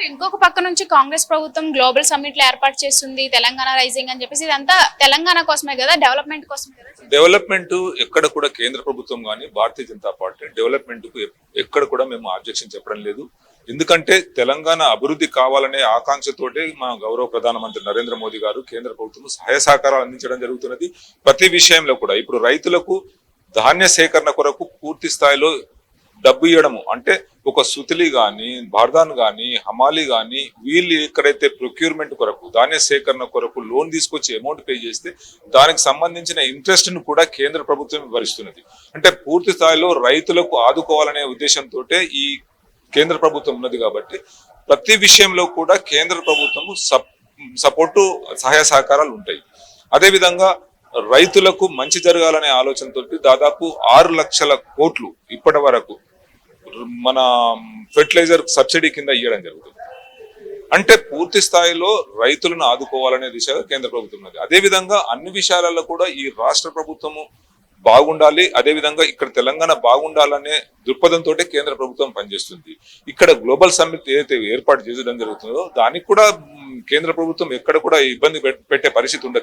మరి ఇంకొక పక్క నుంచి కాంగ్రెస్ ప్రభుత్వం గ్లోబల్ సమ్మిట్లు ఏర్పాటు చేస్తుంది తెలంగాణ రైజింగ్ అని చెప్పేసి ఇదంతా తెలంగాణ కోసమే కదా డెవలప్మెంట్ కోసమే కదా డెవలప్మెంట్ ఎక్కడ కూడా కేంద్ర ప్రభుత్వం కానీ భారతీయ జనతా పార్టీ డెవలప్మెంట్కు ఎక్కడ కూడా మేము ఆబ్జెక్షన్ చెప్పడం లేదు. ఎందుకంటే తెలంగాణ అభివృద్ధి కావాలనే ఆకాంక్షతోటే మా గౌరవ ప్రధానమంత్రి నరేంద్ర మోదీ గారు కేంద్ర ప్రభుత్వం సహాయ సహకారాలు అందించడం జరుగుతున్నది. ప్రతి విషయంలో కూడా ఇప్పుడు రైతులకు ధాన్య సేకరణ కొరకు పూర్తి స్థాయిలో డబ్బు ఇవ్వడము. అంటే ఒక సుతిలి గాని బార్దాన్ గాని హమాలి గాని వీళ్ళు ఎక్కడైతే ప్రొక్యూర్మెంట్ కొరకు ధాన్య సేకరణ కొరకు లోన్ తీసుకొచ్చి అమౌంట్ పే చేస్తే దానికి సంబంధించిన ఇంట్రెస్ట్ను కూడా కేంద్ర ప్రభుత్వం భరిస్తున్నది అంటే పూర్తి స్థాయిలో రైతులకు ఆదుకోవాలనే ఉద్దేశంతో ఈ కేంద్ర ప్రభుత్వం ఉన్నది కాబట్టి ప్రతి విషయంలో కూడా కేంద్ర ప్రభుత్వము సప్ సపోర్టు సహాయ సహకారాలు ఉంటాయి. అదేవిధంగా రైతులకు మంచి జరగాలనే ఆలోచనతో దాదాపు ఆరు లక్షల కోట్లు ఇప్పటి వరకు మన ఫెర్టిలైజర్ సబ్సిడీ కింద ఇవ్వడం జరుగుతుంది. అంటే పూర్తి స్థాయిలో రైతులను ఆదుకోవాలనే దిశగా కేంద్ర ప్రభుత్వం ఉన్నది. అదే విధంగా అన్ని విషయాలలో కూడా ఈ రాష్ట్ర ప్రభుత్వము బాగుండాలి. అదే విధంగా ఇక్కడ తెలంగాణ బాగుండాలనే దృక్పథంతో కేంద్ర ప్రభుత్వం పనిచేస్తుంది. ఇక్కడ గ్లోబల్ సమ్మిట్ ఏదైతే ఏర్పాటు చేయడం జరుగుతుందో దానికి కూడా కేంద్ర ప్రభుత్వం ఎక్కడ కూడా ఇబ్బంది పెట్టే పరిస్థితి ఉండదు.